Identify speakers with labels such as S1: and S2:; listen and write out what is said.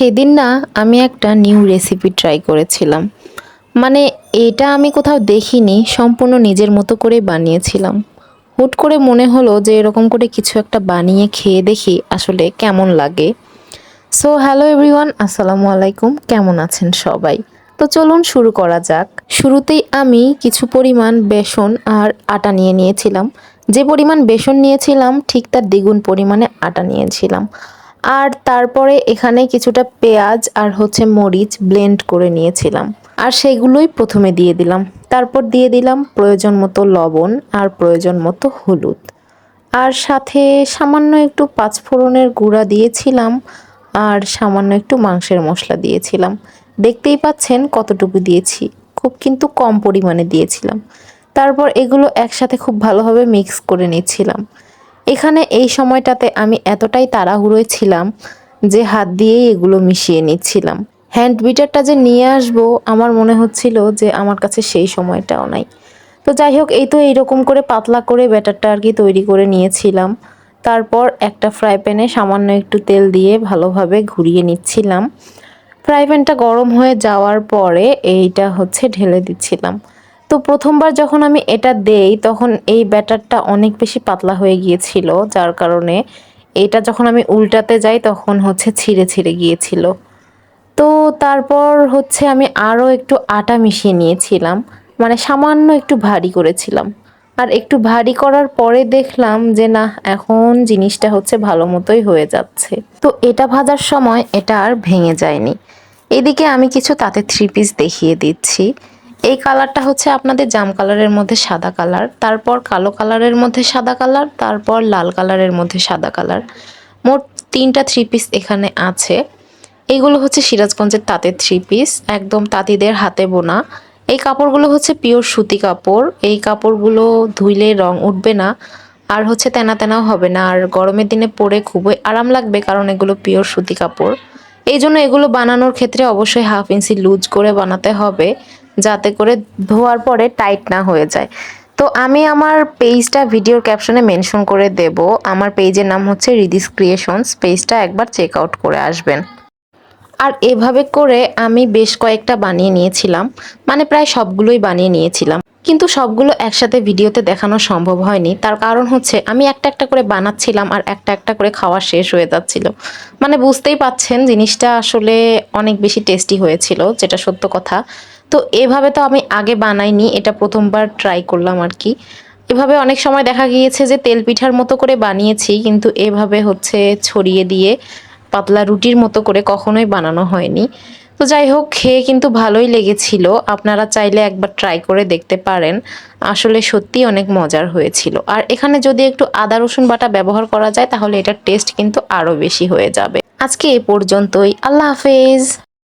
S1: সেদিন না আমি একটা নিউ রেসিপি ট্রাই করেছিলাম। মানে এটা আমি কোথাও দেখিনি, সম্পূর্ণ নিজের মতো করে বানিয়েছিলাম। হুট করে মনে হলো যে এরকম করে কিছু একটা বানিয়ে খেয়ে দেখি আসলে কেমন লাগে। সো হ্যালো এভরিওয়ান আসসালামু আলাইকুম, কেমন আছেন সবাই? তো চলুন শুরু করা যাক। শুরুতেই আমি কিছু পরিমাণ বেসন আর আটা নিয়ে নিয়েছিলাম। যে পরিমাণ বেসন নিয়েছিলাম, ঠিক তার দ্বিগুণ পরিমাণে আটা নিয়েছিলাম। আর তারপরে এখানে কিছুটা পেঁয়াজ আর হচ্ছে মরিচ ব্লেন্ড করে নিয়েছিলাম। আর সেগুলোই প্রথমে দিয়ে দিলাম। তারপর দিয়ে দিলাম প্রয়োজন মতো লবণ আর প্রয়োজন মতো হলুদ। আর সাথে সামান্য একটু পাঁচফোড়নের গুঁড়া দিয়েছিলাম আর সামান্য একটু মাংসের মশলা দিয়েছিলাম। দেখতেই পাচ্ছেন কতটুকু দিয়েছি। খুব কিন্তু কম পরিমাণে দিয়েছিলাম। তারপর এগুলো একসাথে খুব ভালোভাবে মিক্স করে নিচ্ছিলাম। এখানে এই সময়টাতে আমি এতটাই তাড়াহুড়োয় ছিলাম যে হাত দিয়েই এগুলো মিশিয়ে নিচ্ছিলাম। হ্যান্ড বিটারটা যে নিয়ে আসব, আমার মনে হচ্ছিল যে আমার কাছে সেই সময়টাও নাই। তো যাই হোক, এই তো এইরকম করে পাতলা করে ব্যাটারটা আর কি তৈরি করে নিয়েছিলাম। তারপর একটা ফ্রাই প্যানে সামান্য একটু তেল দিয়ে ভালোভাবে ঘুরিয়ে নিচ্ছিলাম। ফ্রাই প্যানটা গরম হয়ে যাওয়ার পরে এইটা হচ্ছে ঢেলে দিচ্ছিলাম। তো প্রথমবার যখন আমি এটা দেই, তখন এই ব্যাটারটা অনেক বেশি পাতলা হয়ে গিয়েছিল, যার কারণে এটা যখন আমি উল্টাতে যাই, তখন হচ্ছে ছিঁড়ে ছিঁড়ে গিয়েছিল। তো তারপর হচ্ছে আমি আরও একটু আটা মিশিয়ে নিয়েছিলাম মানে সামান্য একটু ভারী করেছিলাম। আর একটু ভারী করার পরে দেখলাম যে, না, এখন জিনিসটা হচ্ছে ভালো মতোই হয়ে যাচ্ছে। তো এটা ভাজার সময় এটা আর ভেঙে যায়নি। এদিকে আমি কিছু তাতে থ্রি পিস দেখিয়ে দিচ্ছি। এই কালারটা হচ্ছে আপনাদের জাম কালারের মধ্যে সাদা কালার, তারপর কালো কালারের মধ্যে সাদা কালার, তারপর লাল কালারের মধ্যে সাদা কালার। মোট তিনটা থ্রি পিস এখানে আছে। এইগুলো হচ্ছে সিরাজগঞ্জের তাঁতের থ্রি পিস একদম তাঁতিদের হাতে বোনা। এই কাপড়গুলো হচ্ছে পিওর সুতি কাপড়। এই কাপড়গুলো ধুইলে রং উঠবে না, আর হচ্ছে তেনা তেনাও হবে না, আর গরমের দিনে পরে খুবই আরাম লাগবে কারণ এগুলো পিওর সুতি কাপড়। এই জন্য এগুলো বানানোর ক্ষেত্রে অবশ্যই হাফ ইঞ্চি লুজ করে বানাতে হবে। যাতে করে ধোয়ার পরে টাইট না হয়ে যায়। তো আমি আমার পেজটা ভিডিওর ক্যাপশনে মেনশন করে দেব। আমার পেজের নাম হচ্ছে রিদিস ক্রিয়েশনস পেজটা একবার চেক আউট করে আসবেন। আর এভাবে করে আমি বেশ কয়েকটা বানিয়ে নিয়েছিলাম। মানে প্রায় সবগুলোই বানিয়ে নিয়েছিলাম। কিন্তু সবগুলো একসাথে ভিডিওতে দেখানো সম্ভব হয়নি। তার কারণ হচ্ছে আমি একটা একটা করে বানাচ্ছিলাম আর একটা একটা করে খাওয়া শেষ হয়ে যাচ্ছিল। মানে বুঝতেই পাচ্ছেন জিনিসটা আসলে অনেক বেশি টেস্টি হয়েছিল, যেটা সত্য কথা। তো এভাবে তো আমি আগে বানাইনি, এটা প্রথমবার ট্রাই করলাম আর কি। এভাবে অনেক সময় দেখা গিয়েছে যে তেল পিঠার মতো করে বানিয়েছি, কিন্তু এভাবে হচ্ছে ছড়িয়ে দিয়ে পাতলা রুটির মতো করে কখনোই বানানো হয়নি। তো যাই হোক, খেয়ে কিন্তু ভালোই লেগেছিল। আপনারা চাইলে একবার ট্রাই করে দেখতে পারেন। আসলে সত্যি অনেক মজার হয়েছিল। আর এখানে যদি একটু আদা, রসুন বাটা ব্যবহার করা যায়, তাহলে এটার টেস্ট কিন্তু আরও বেশি হয়ে যাবে। আজকে এ পর্যন্তই। আল্লাহ হাফেজ।